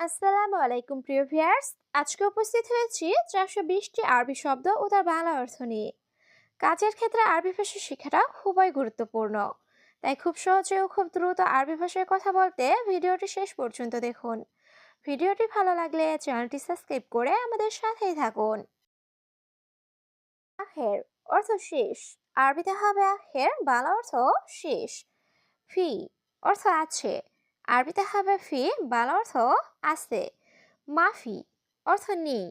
আসসালামু আলাইকুম, প্রিয় ভিউয়ার্স। আজকে উপস্থিত হয়েছি চারশো বিশটি আরবি শব্দ ও তার বাংলা অর্থ নিয়ে। কাজের ক্ষেত্রে আরবি ভাষা শেখাটা খুবই গুরুত্বপূর্ণ। তাই খুব সহজে ও খুব দ্রুত আরবি ভাষায় কথা বলতে ভিডিওটি শেষ পর্যন্ত দেখুন। ভিডিওটি ভালো লাগলে চ্যানেলটি সাবস্ক্রাইব করে আমাদের সাথেই থাকুন। আখের অর্থ শেষ। আরবিতে হবে আখের বাংলা অর্থ শেষ। ফি অর্থ আছে। আরবিতে হবে ফি, বাংলা অর্থ আছে মাফি, অর্থ নেই।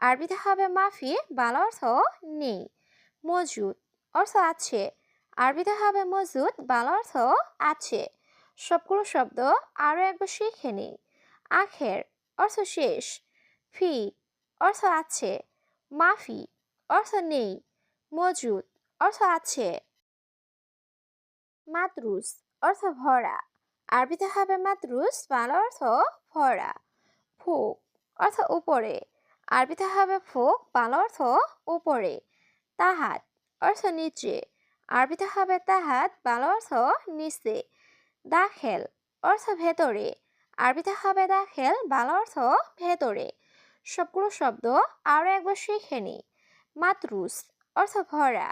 আরবিতে হবে মাফি, বাংলা অর্থ নেই। মজুদ, অর্থ আছে। আরবিতে হবে মজুদ, বাল অর্থ আছে। সবগুলো শব্দ আরও একবার শিখে নিই। আখের, অর্থ শেষ। ফি, অর্থ আছে। মাফি, অর্থ নেই। মজুদ, অর্থ আছে। মাতরুস অর্থ ভরা। আরবিতে হবে মাতরুস বাংলা অর্থ ভরা, ফুক অর্থ উপরে। আরবিতে হবে ফুক বাংলা অর্থ উপরে। তাহাত অর্থ নিচে। আরবিতে হবে তাহাত বাংলা অর্থ নিচে। দাখেল অর্থ ভেতরে। আরবিতে হবে দাখেল বাংলা অর্থ ভেতরে। সবগুলো শব্দ আরও একবার শিখে নিই মাতরুস অর্থ ভরা,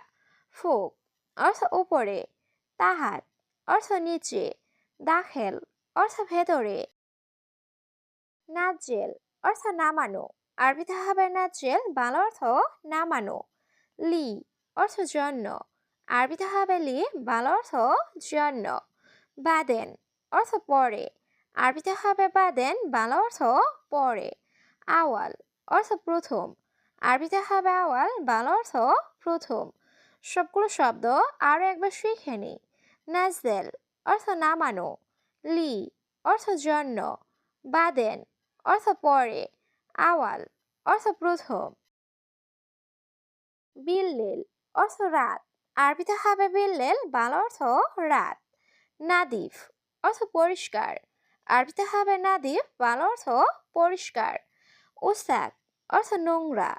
ফুক অর্থ উপরে। তাহাত অর্থ নিচে। দাখেল, অর্থ ভেতরে। নাজেল, অর্থ নামানো। আরবিতে হবে নাজেল, বাংলা অর্থ নামানো। লি, অর্থ জন্য। আরবিতে হবে লি, বাংলা অর্থ জন্য। বাদেন, অর্থ পরে। আরবিতে হবে বাদেন, বাংলা অর্থ পরে। আওয়াল, অর্থ প্রথম। আরবিতে হবে আওয়াল, বাংলা অর্থ প্রথম। সবগুলো শব্দ আরও একবার শিখে নিই। নাজেল অর্থ নামানো লি অর্থ জন্য বাদেন অর্থ পরে আওয়াল অর্থ প্রথম বিল্লেল অর্থ রাত আরবিতে হবে বিল্লেল, বাংলা অর্থ রাত। নাদিফ অর্থ পরিষ্কার আরবিতে হবে নাদিফ, বাংলা অর্থ পরিষ্কার। উস্তাক, অর্থ নোংরা,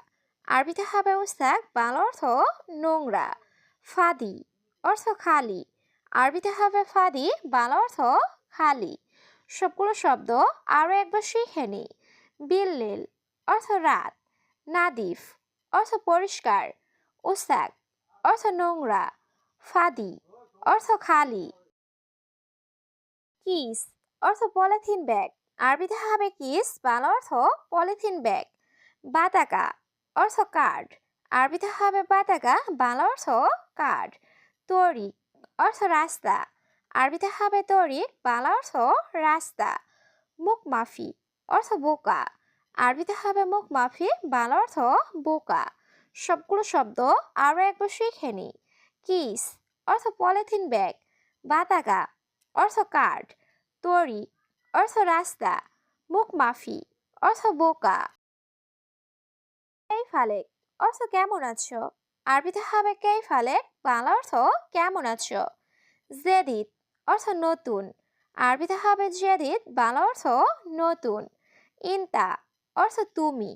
আরবিতে হবে উস্তাক, বাংলা অর্থ নোংরা। ফাদি, অর্থ খালি আরবিতে হবে ফাদি, বাংলা অর্থ খালি। সবগুলো শব্দ আরও একবার শিখে নিই। বিল্লিল, অর্থ রাত। নাদিফ, অর্থ পরিষ্কার। উসাক অর্থ নোংরা। ফাদি, অর্থ খালি। কিস, অর্থ পলিথিন ব্যাগ। আরবিতে হবে কিস, বাংলা অর্থ পলিথিন ব্যাগ। বাতাকা, অর্থ কার্ড। আরবিতে হবে বাতাকা, বাংলা অর্থ কার্ড। তরিক অর্থ রাস্তা। আরবিতে হবে তরিক বাংলা অর্থ রাস্তা। মুখ মাফি, অর্থ বোকা। আরবিতে হবে মুখ মাফি, বাংলা অর্থ বোকা। সবগুলো শব্দ আরও একবার শিখে নিই কিস, অর্থ পলিথিন ব্যাগ। বাতাকা অর্থ কার্ড। তরি অর্থ রাস্তা। মুখ মাফি, অর্থ বোকা। এই ফালেক, অর্থ কেমন আছো? আরবিতে হবে কেই ফালেক বাংলা অর্থ কেমন আছো? জেদিদ অর্থ নতুন। আরবিতে হবে জেদিদ, বাংলা অর্থ নতুন। ইনতা অর্থ তুমি।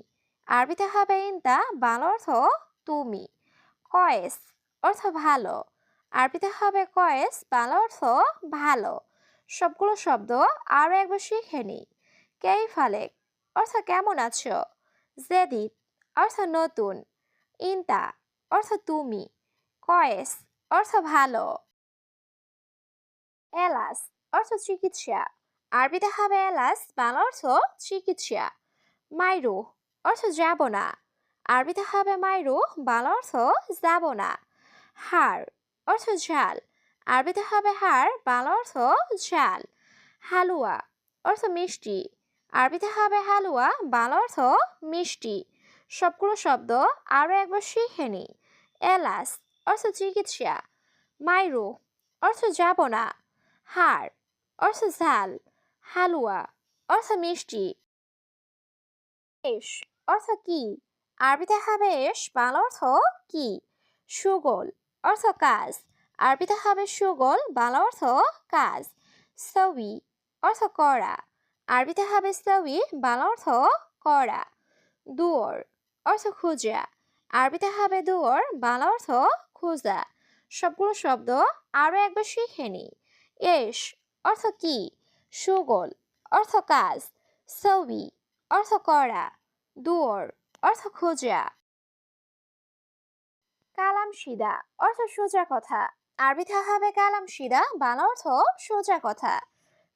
আরবিতে হবে ইনতা, বাংলা অর্থ তুমি। কয়েস অর্থ ভালো। আরবিতে হবে কয়েস, বাংলা অর্থ ভালো। সবগুলো শব্দ আরও একবার শিখে নিই। কেই ফালেক অর্থ কেমন আছো? জেদিদ অর্থ নতুন। ইনতা অর্থ তুমি। কয়েস, অর্থ ভালো। এলাস, অর্থ চিকিৎসা। আরবিতে হবে এলাস, বাংলা অর্থ চিকিৎসা। মাইরু, অর্থ যাব না আরবিতে হবে মাইরু, বাংলা অর্থ যাব না হার অর্থ ঝাল। আরবিতে হবে হার বাংলা অর্থ ঝাল। হালুয়া, অর্থ মিষ্টি। আরবিতে হবে হালুয়া, বাংলা অর্থ মিষ্টি। সবগুলো শব্দ আরও একবার শিখে নিই। এলাস অর্থ চিকিৎসা। মাইরু, অর্থ যাব না হাড়, অর্থ ঝাল। হালুয়া, অর্থ মিষ্টি। এস অর্থ কি? আরবিতে হবে এস বাংলা অর্থ কি? সুগোল, অর্থ কাজ। আরবিতে হবে সুগোল, বাংলা অর্থ কাজ। সবি, অর্থ করা আরবিতে হবে সবি, বাংলা অর্থ করা দুয়ার, অর্থ খুঁজা আরবিতে হবে দুয়ার, বাংলা অর্থ খোঁজা সবগুলো শব্দ আরও একবার শিখে নিই এস অর্থ কি? সুগোল অর্থ কাজ। সবি অর্থ করা। দুয়ার অর্থ খোঁজা। কালাম সিদা অর্থ সোজা কথা। আরবিতে হবে কালাম সিদা বাংলা অর্থ সোজা কথা।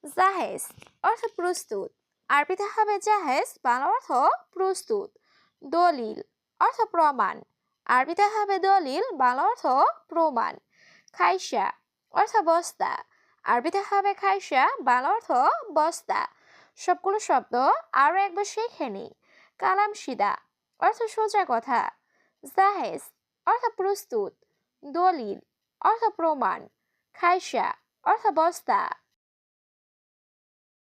জাহেজ অর্থ প্রস্তুত। আরবিতে হবে জাহেজ বাংলা অর্থ প্রস্তুত। দলিল অর্থ প্রমাণ। আরবিতে হবে দলিল, বাংলা অর্থ প্রমাণ। খাইসা অর্থ বস্তা। আরবিতে হবে খাইসা বাংলা অর্থ বস্তা। সবগুলো শব্দ আরও একবার শিখে নি কালাম সিদা, অর্থ সোজা কথা। জাহেজ, অর্থ প্রস্তুত। দলিল, অর্থ প্রমাণ। খাইসা অর্থ বস্তা।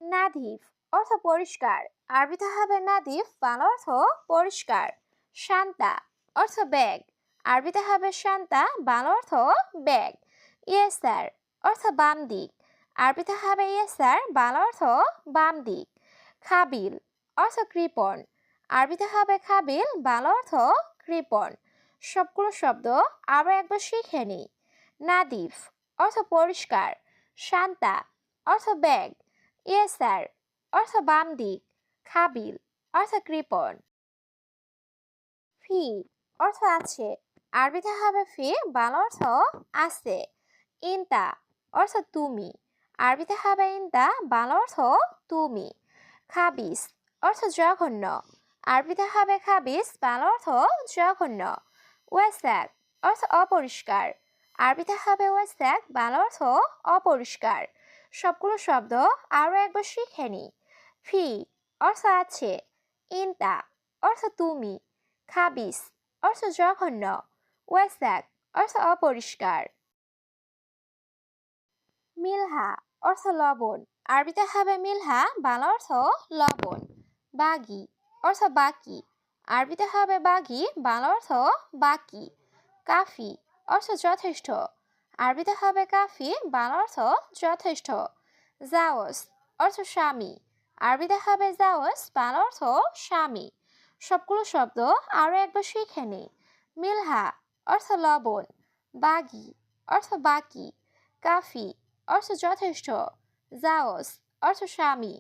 নাদিফ, অর্থ পরিষ্কার। আরবিতে হবে নাদিফ, বাংলা অর্থ পরিষ্কার। শান্তা, অর্থ ব্যাগ। আরবিতে হবে শান্তা, বাংলা অর্থ ব্যাগ। ইয়েসার অর্থ বাম দিক। আরবিতে হবে ইয়েসার বাংলা অর্থ বাম দিক। খাবিল, অর্থ কৃপণ। আরবিতে হবে খাবিল, বাংলা অর্থ কৃপণ। সবগুলো শব্দ আরও একবার শিখে নিই। নাদিফ, অর্থ পরিষ্কার। শান্তা, অর্থ ব্যাগ। ইয়েসার অর্থ বাম দিক। খাবিল, অর্থ কৃপণ। ফি অর্থ আছে। আরবিতে হবে ফি, বাংলা অর্থ আছে। ইনতা অর্থ তুমি। আরবিতে হবে ইনতা, বাংলা অর্থ তুমি। খাবিস অর্থ জঘন্য। আরবিতে হবে খাবিস, বাংলা অর্থ জঘন্য। ওয়াসাক অর্থ অপরিষ্কার। আরবিতে হবে ওয়াসাক, বাংলা অর্থ অপরিষ্কার। সবগুলো শব্দ আরও একবার শিখে নি। ফি অর্থ আছে। ইনতা অর্থ তুমি। খাবিস, অর্থ জঘন্য। ওয়াসাক অর্থ অপরিষ্কার। মিলহা, অর্থ লবণ। আরবিতে হবে মিলহা, বাংলা অর্থ লবণ। বাগি, অর্থ বাকি। আরবিতে হবে বাগি, বাংলা অর্থ বাকি। কাফি, অর্থ যথেষ্ট। আরবিতে হবে কাফি, বাংলা অর্থ যথেষ্ট। জাওস, অর্থ স্বামী। আরবিতে হবে জাওস, বাংলা অর্থ স্বামী। সবগুলো শব্দ আরও একবার শিখে নিই। মিলহা, অর্থ লবণ। বাগি, অর্থ বাকি। কাফি, অর্থ যথেষ্ট। জাওস, অর্থ স্বামী।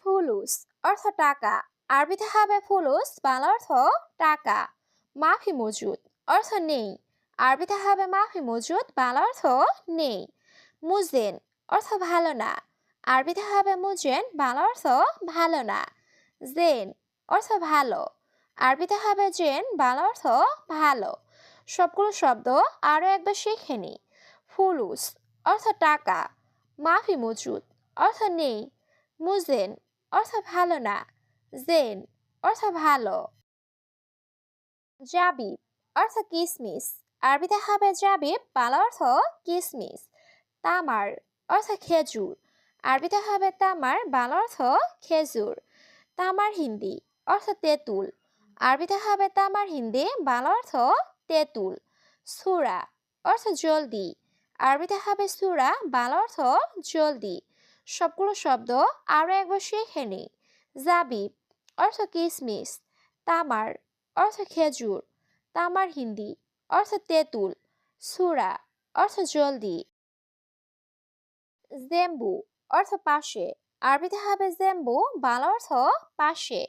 ফুলুস, অর্থ টাকা। আরবিতে হবে ফুলুস, বাংলা অর্থ টাকা। মাফি মজুদ, অর্থ নেই। আরবিতে হবে মাফি মজুদ, বাংলা অর্থ নেই। মুজেন, অর্থ ভালো না। আরবিতে হবে মুজেন, বাংলা অর্থ ভালো না। জেন অর্থ ভালো। আরবিতে হবে জেন, বাংলা অর্থ ভালো। সবগুলো শব্দ আরও একবার শিখে নি ফুলুস অর্থ টাকা। মাফি মজুদ অর্থ নেই। মুজেন অর্থ ভালো না। জেন অর্থ ভালো। জাবিব অর্থ কিসমিস। আরবিতে হবে জাবিব, বাংলা অর্থ কিসমিস। তামার অর্থ খেজুর। আরবিতে হবে তামার, বাংলা অর্থ খেজুর। তামার হিন্দি, অর্থ তেঁতুল। আরবিতে হবে তামার হিন্দি, বাংলা অর্থ তেঁতুল। সুরা, অর্থ জলদি। আরবিতে হবে সুরা, বাংলা অর্থ জলদি। সবগুলো শব্দ আরও একবার শিখে নিই। জাবিব, অর্থ কিসমিস। তামার, অর্থ খেজুর। তামার হিন্দি, অর্থ তেঁতুল। সুরা, অর্থ জলদি। জেম্বু, অর্থ পাশে। আরবিতে হবে জেম্বু, বাংলা অর্থ পাশে।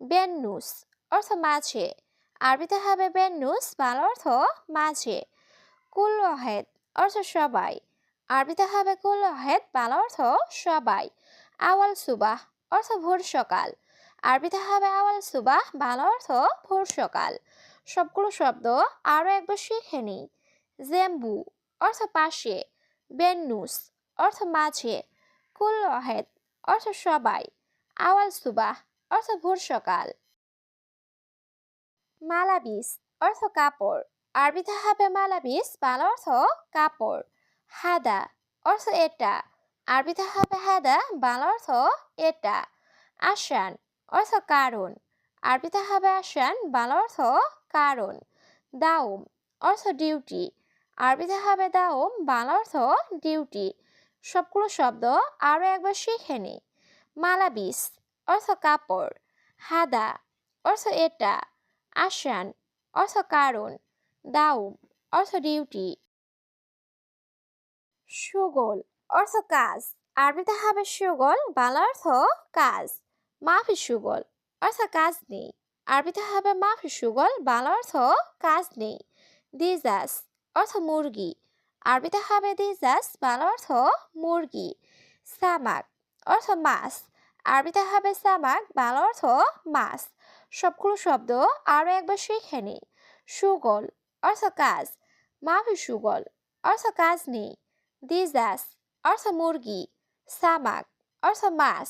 বেন্নুস অর্থ মাঝে। আরবিতে হবে বেন্নুস, বাংলা অর্থ মাঝে। কুল্লহেদ অর্থ সবাই। আরবিতে হবে কুল কুল্লহেদ বাংলা অর্থ সবাই। আওয়াল সুবাহ অর্থ ভোর সকাল। আরবিতে হবে আওয়াল সুবাহ, বাংলা অর্থ ভোর সকাল। সবগুলো শব্দ আরও একবার শিখে নিই। জেম্বু অর্থ পাশে। বেন্নুস অর্থ মাঝে। কুল অহেদ অর্থ সবাই। আওয়াল সুবাহ, অর্থ ভোর সকাল। মালাবিস, অর্থ কাপড়। আরবিতে হবে মালাবিস, বাংলা অর্থ কাপড়। হাদা, অর্থ এটা। আরবিতে হবে হাদা, বাংলা অর্থ এটা। আসান অর্থ কারণ। আরবিতে হবে আসান বাংলা অর্থ কারণ। দাউম অর্থ ডিউটি। আরবিতে হবে দাউম বাংলা অর্থ ডিউটি। সবগুলো শব্দ আরও একবার শিখে নি মালাবিস, অর্থ কাপড়। হাদা, অর্থ এটা। আসান অর্থ কারণ। দাউম অর্থ ডিউটি। সুগোল, অর্থ কাজ। আরবিতে হবে সুগল, বাংলা অর্থ কাজ। মাফি সুগল, অর্থ কাজ নেই। আরবিতে হবে মাফি সুগল, বাংলা অর্থ কাজ নেই। দিজাস, অর্থ মুরগি। আরবিতে হবে দিজাস বাংলা অর্থ মুরগি, সামাক অর্থ মাছ, আরবিতে হবে সামাক, বাংলা অর্থ মাছ। সবগুলো শব্দ আরও একবার শিখে নিই। সুগল অর্থ কাজ, মাফি সুগল অর্থ কাজ নেই। দিজাস অর্থ মুরগি, সামাক অর্থ মাছ।